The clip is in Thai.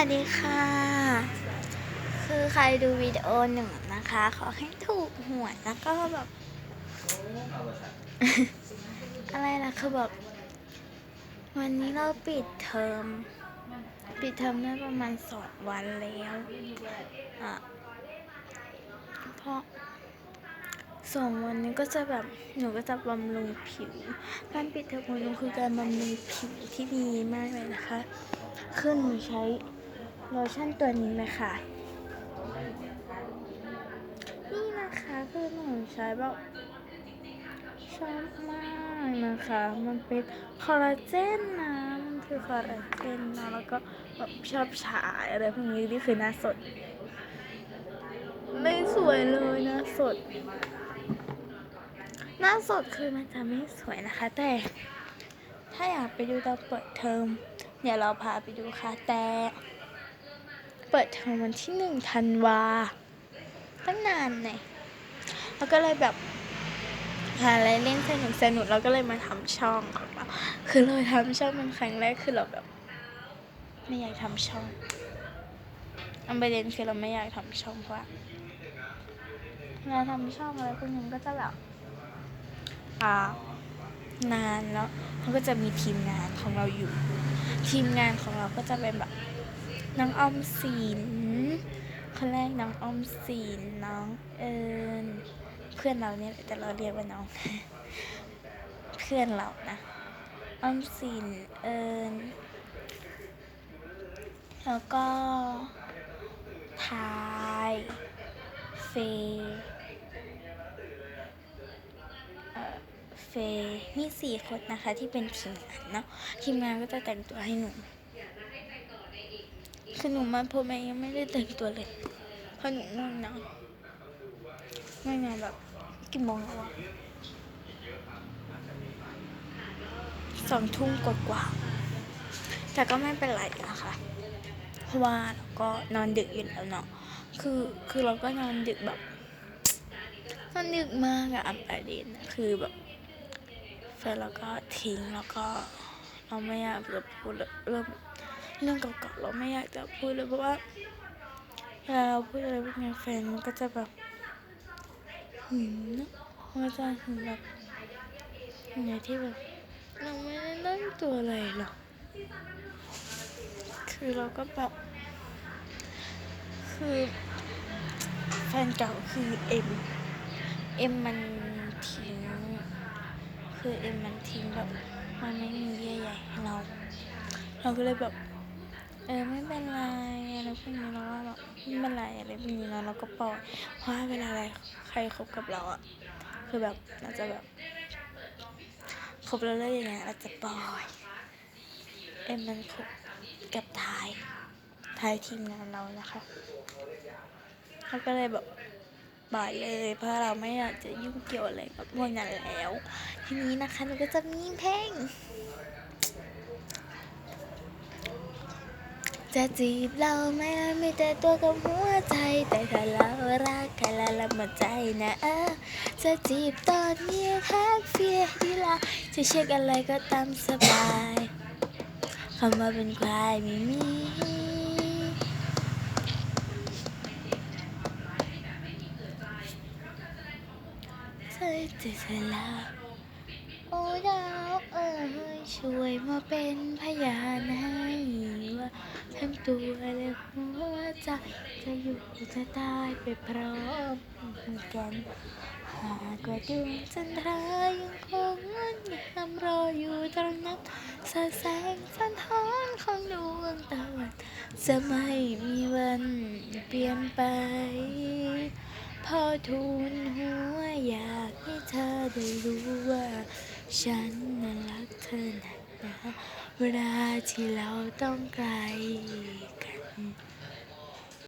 วัสดีค่ะ คือใครดูวิดีโอหนึ่งนะคะ ขอให้ถูกหวยแล้วก็แบบ อะไรล่ะคือแบบ วันนี้เราปิดเทอม ปิดเทอมได้ประมาณสองวันแล้วอะเพราะสองวันนี้ก็จะแบบหนูก็จะบำรุงผิว การปิดเทอมของหนูคือการบำรุงผิวที่ดีมากเลยนะคะ คือหนูใช้ โลชั่นตัวนี้เลยค่ะนี่นะคะคือหนูใช้แบบชอบมากนะคะ มันเป็นคอลลาเจนนะ มันคือคอลลาเจนนะแล้วก็แบบชอบฉายอะไรพวกนี้นี่คือหน้าสด ไม่สวยเลยหน้าสด หน้าสดคือมันจะไม่สวยนะคะ แต่ ถ้าอยากไปดูตอนเปิดเทอมเดี๋ยวเราพาไปดูค่ะแต่ เปิดเทอมวันที่หนึ่งธันวาตั้งนานเนี่ยแล้วก็เลยแบบหาอะไรเล่นสนุกสนุกเราก็เลยมาทำช่องของเราคือเราทำช่องเป็นครั้งแรกคือเราแบบ ไม่อยากทำช่องอันประเด็นคือเราไม่อยากทำช่องเพราะว่าเวลาทำช่องอะไรพวกนี้มันก็จะแบบอ่านานแล้วมันก็จะมีทีมงานของเราอยู่ ทีมงานของเราก็จะเป็นแบบ น้องออมสินคนแรกน้องออมสินน้องเอิญเพื่อนเราเนี่ยแต่เราเรียกว่าน้อง เพื่อนเรานะออมสินเอิญแล้วก็ทายเฟเออเฟย์มีสี่คนนะคะที่เป็นทีมงานเนาะทีมงานก็จะแต่งตัวให้หนู คือหนูมาผมเองยังไม่ได้แต่งตัวเลยเพราะหนูง่วงนอนง่วงแบบกี่โมงแล้ววะสองทุ่มกว่าๆแต่ก็ไม่เป็นไรนะคะเพราะว่าเราก็นอนดึกอยู่แล้วเนาะคือคือเราก็นอนดึกแบบนอนดึกมากอะอัปเดตนคือแบบแฟนเราก็ทิ้งแล้วก็เราไม่อยากจะพูดเรื่อง เรื่องเก่าๆเราไม่อยากจะพูดเลยเพราะว่าเวลาเราพูดอะไรพวกนี้แฟนมันก็จะแบบหืมมันก็จะถึงแบบอย่างที่แบบเราไม่ได้ตั้งตัวอะไรหรอกคือเราก็แบบคือแฟนเก่าคือเอ็มเอ็มมันทิ้งคือเอ็มมันทิ้งแบบมันไม่มีเยื่อใยให้เรา เราก็เลยแบบ เออไม่เป็นไรอะไรพวกนี้เราว่าแบบไม่เป็นไรอะไรพวกนี้เราเราก็ปล่อยเพราะว่าเวลาอะไรใครคบกับเราอะคือแบบเราจะแบบคบแล้วเลิกอย่างเงี้ยเราจะปล่อยเอ็มมันคบกับทายทายทีมงานเรานะคะเขาก็เลยแบบปล่อยเลย เพราะเราไม่อยากจะยุ่งเกี่ยวอะไรกับพวกนั้นแล้ว ทีนี้นะคะหนูก็จะมีเพลง จะจีบเราไม่ไม่แต่ตัวกับหัวใจ แต่ถ้าเรารักกันแล้วละหมดใจนะเออจะจีบตอนนี้แท็กเฟียดีละจะเช็คอะไรก็ตามสบายคำว่าเป็นใครไม่มีเธอจะเสร็จแล้วโอ้ดาวเอ้ยช่วยมาเป็นพยานให้ ตัวและหัวใจจะอยู่จะตายไปพร้อมกันหากว่าดวงจันทรายังคงงดงามรออยู่ตรงนั้นสาแสงสะท้อนของดวงตะวันจะไม่มีวันเปลี่ยนไปพอทูลหัวอยากให้เธอได้รู้ว่า ฉันนั้นรักเธอหนักหนา เวลาที่เราต้องไกลกัน